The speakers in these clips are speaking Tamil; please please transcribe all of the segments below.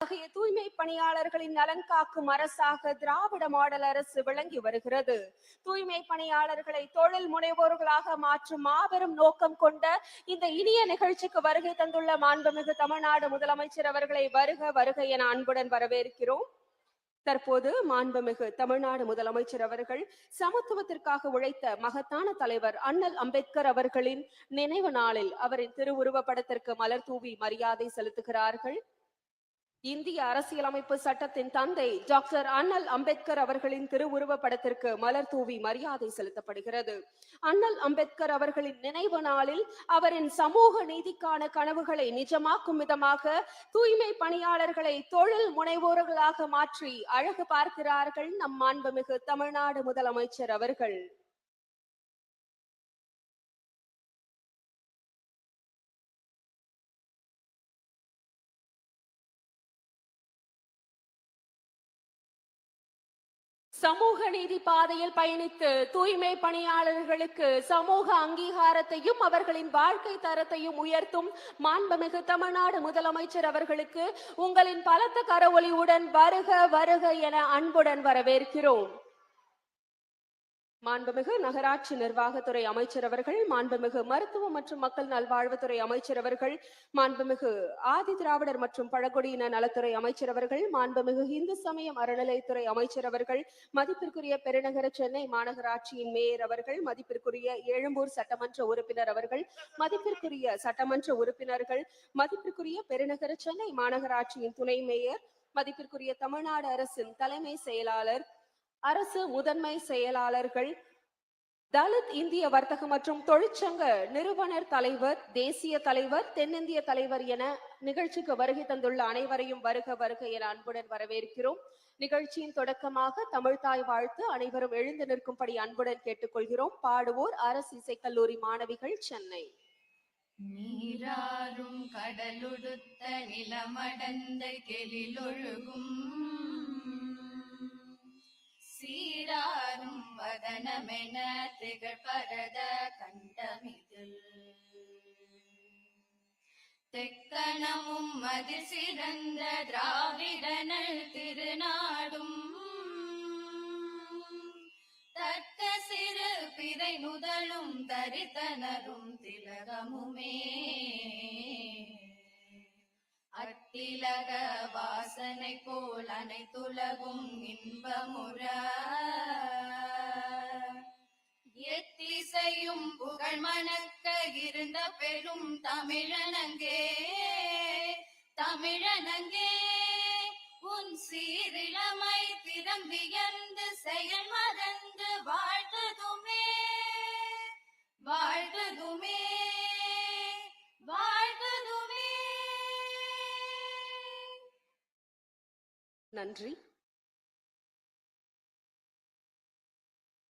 அத்தகைய தூய்மை பணியாளர்களின் நலன் காக்கும் அரசாக திராவிட மாடல் அரசு விளங்கி வருகிறது. தூய்மை பணியாளர்களை தொழில் முனைவோர்களாக மாற்றும் மாபெரும் நோக்கம் கொண்ட இந்த இனிய நிகழ்ச்சிக்கு வருகை தந்துள்ள மாண்புமிகு தமிழ்நாடு முதலமைச்சர் அவர்களை வருக வருக என அன்புடன் வரவேற்கிறோம். தற்போது மாண்புமிகு தமிழ்நாடு முதலமைச்சர் அவர்கள் சமத்துவத்திற்காக உழைத்த மகத்தான தலைவர் அண்ணல் அம்பேத்கர் அவர்களின் நினைவு நாளில் அவரின் திருவுருவப் படத்திற்கு மலர் தூவி மரியாதை செலுத்துகிறார்கள். இந்திய அரசியலமைப்பு சட்டத்தின் தந்தை டாக்டர் அண்ணல் அம்பேத்கர் அவர்களின் திருவுருவ படத்திற்கு மலர் தூவி மரியாதை செலுத்தப்படுகிறது. அண்ணல் அம்பேத்கர் அவர்களின் நினைவு நாளில் அவரின் சமூக நீதிக்கான கனவுகளை நிஜமாக்கும் விதமாக தூய்மை பணியாளர்களை தொழில் முனைவோர்களாக மாற்றி அழகு பார்க்கிறார்கள் நம் மாண்புமிகு தமிழ்நாடு முதலமைச்சர் அவர்கள். சமூக நீதி பாதையில் பயணித்து தூய்மை பணியாளர்களுக்கு சமூக அங்கீகாரத்தையும் அவர்களின் வாழ்க்கை தரத்தையும் உயர்த்தும் மாண்புமிகு தமிழ்நாடு முதலமைச்சர் அவர்களுக்கு உங்களின் பலத்த கரவொலியுடன் வருக வருக என அன்புடன் வரவேற்கிறோம். மாண்புமிகு நகராட்சி நிர்வாகத்துறை அமைச்சர் அவர்கள் மாண்புமிகு மருத்துவ மற்றும் மக்கள் நல்வாழ்வுத்துறை அமைச்சர் அவர்கள் மாண்புமிகு ஆதி திராவிடர் மற்றும் பழங்குடியின நலத்துறை அமைச்சர் அவர்கள் மாண்புமிகு இந்து சமயம் அறநிலையத்துறை அமைச்சர் அவர்கள் மதிப்பிற்குரிய பெருநகர சென்னை மாநகராட்சியின் மேயர் அவர்கள் மதிப்பிற்குரிய எழும்பூர் சட்டமன்ற உறுப்பினர் அவர்கள் மதிப்பிற்குரிய சட்டமன்ற உறுப்பினர்கள் மதிப்பிற்குரிய பெருநகர சென்னை மாநகராட்சியின் துணை மேயர் மதிப்பிற்குரிய தமிழ்நாடு அரசின் தலைமை செயலாளர் அரசு முதன்மை செயலாளர்கள் தலித் இந்திய வர்த்தக மற்றும் தொழிற்சங்க நிறுவனர் தலைவர் தேசிய தலைவர் தென்னிந்திய தலைவர் என நிகழ்ச்சிக்கு வருகை தந்துள்ள அனைவரையும் வருக வருக என அன்புடன் வரவேற்கிறோம். நிகழ்ச்சியின் தொடக்கமாக தமிழ்தாய் வாழ்த்து அனைவரும் எழுந்து நிற்கும்படி அன்புடன் கேட்டுக்கொள்கிறோம். பாடுவோர் அரசு இசைக்கல்லூரி மாணவிகள் சென்னை. நீராறும் கடலுடுத்த நிலமடந்த கெலிலொழுகும் சீராரும் வதனமென திகழ் பரத கண்டமிதில். தெக்கணமும் மதில் சிறந்த திராவிடனல் திருநாடும். தக்க சிறு பிறை முதலும் தரித்தனரும் திலகமுமே. அத்திலக வாசனை போல் அனைத்துலகும் இன்பமுற புகழையும் புகழ் மணக்க இருந்த பெரும் தமிழனங்கே தமிழனங்கே உன் சீரிழமை திறம் வியந்து செயல் மறந்து வாழ்த்ததுமே வாழ்த்ததுமே வாழ்த்ததுமே நன்றி.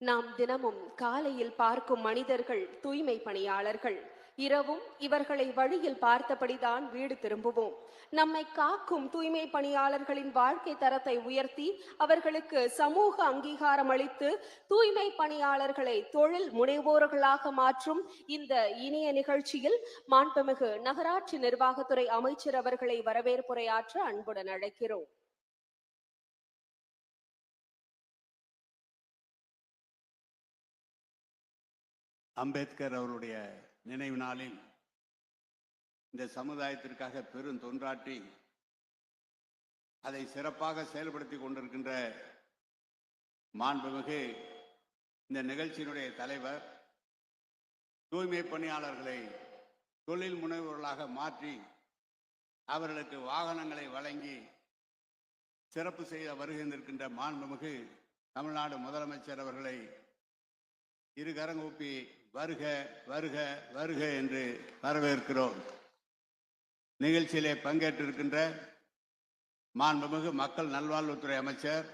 நாம் தினமும் காலையில் பார்க்கும் மனிதர்கள் தூய்மை பணியாளர்கள். இரவும் இவர்களை வழியில் பார்த்தபடிதான் வீடு திரும்புவோம். நம்மை காக்கும் தூய்மை பணியாளர்களின் வாழ்க்கை தரத்தை உயர்த்தி அவர்களுக்கு சமூக அங்கீகாரம் அளித்து தூய்மை பணியாளர்களை தொழில் முனைவோர்களாக மாற்றும் இந்த இனிய நிகழ்ச்சியில் மாண்புமிகு நகராட்சி நிர்வாகத்துறை அமைச்சர் அவர்களை வரவேற்புரையாற்ற அன்புடன் அழைக்கிறோம். அம்பேத்கர் அவருடைய நினைவு நாளில் இந்த சமுதாயத்திற்காக பெரும் தொன்றாற்றி அதை சிறப்பாக செயல்படுத்தி கொண்டிருக்கின்ற மாண்புமிகு இந்த நிகழ்ச்சியினுடைய தலைவர் தூய்மை பணியாளர்களை தொழில் முனைவோர்களாக மாற்றி அவர்களுக்கு வாகனங்களை வழங்கி சிறப்பு செய்ய வருகின்றிருக்கின்ற மாண்புமிகு தமிழ்நாடு முதலமைச்சர் அவர்களை இரு கரங்கூப்பி வருக வருக வருக என்று வரவேற்கிறோம். நிகழ்ச்சியிலே பங்கேற்றிருக்கின்ற மாண்புமிகு மக்கள் நல்வாழ்வுத்துறை அமைச்சர்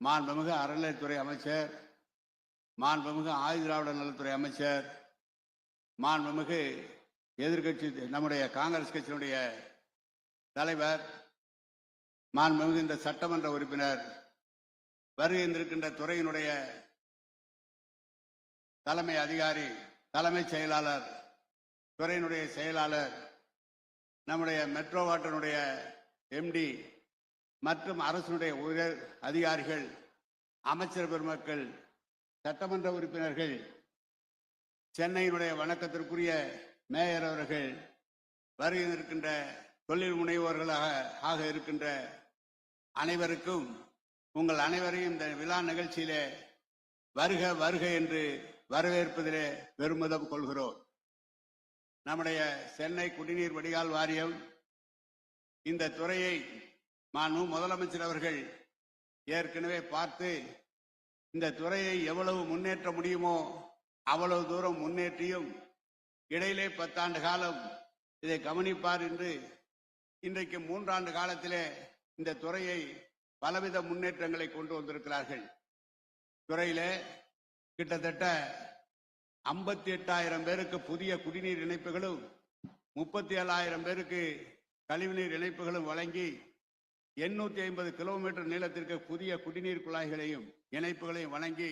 மாண்புமிகு அறநிலைத்துறை அமைச்சர் மாண்புமிகு ஆயுதிராவிட நலத்துறை அமைச்சர் மாண்புமிகு எதிர்க்கட்சி நம்முடைய காங்கிரஸ் கட்சியினுடைய தலைவர் மாண்புமிகு இந்த சட்டமன்ற உறுப்பினர் வருகின்றிருக்கின்ற துறையினுடைய தலைமை அதிகாரி தலைமைச் செயலாளர் துறையினுடைய செயலாளர் நம்முடைய மெட்ரோ வாட்டனுடைய எம்டி மற்றும் அரசினுடைய உயர் அதிகாரிகள் அமைச்சர் பெருமக்கள் சட்டமன்ற உறுப்பினர்கள் சென்னையினுடைய வணக்கத்திற்குரிய மேயர் அவர்கள் வருகை இருக்கின்ற தொழில் முனைவோர்களாக ஆக இருக்கின்ற அனைவருக்கும் உங்கள் அனைவரையும் இந்த விழா நிகழ்ச்சியிலே வருக வருக என்று வரவேற்பதிலே பெருமிதம் கொள்கிறோம். நம்முடைய சென்னை குடிநீர் வடிகால் வாரியம் இந்த துறையை மாண்பு முதலமைச்சர் அவர்கள் ஏற்கனவே பார்த்து இந்த துறையை எவ்வளவு முன்னேற்ற முடியுமோ அவ்வளவு தூரம் முன்னேற்றியும் இடையிலே பத்தாண்டு காலம் இதை கவனிப்பார் என்று இன்றைக்கு மூன்றாண்டு காலத்திலே இந்த துறையை பலவித முன்னேற்றங்களை கொண்டு வந்திருக்கிறார்கள். துறையிலே கிட்டத்தட்ட ஐம்பத்தி எட்டாயிரம் பேருக்கு புதிய குடிநீர் இணைப்புகளும் முப்பத்தி ஏழாயிரம் பேருக்கு கழிவுநீர் இணைப்புகளும் வழங்கி எண்ணூத்தி ஐம்பது கிலோமீட்டர் நீளத்திற்கு புதிய குடிநீர் குழாய்களையும் இணைப்புகளையும் வழங்கி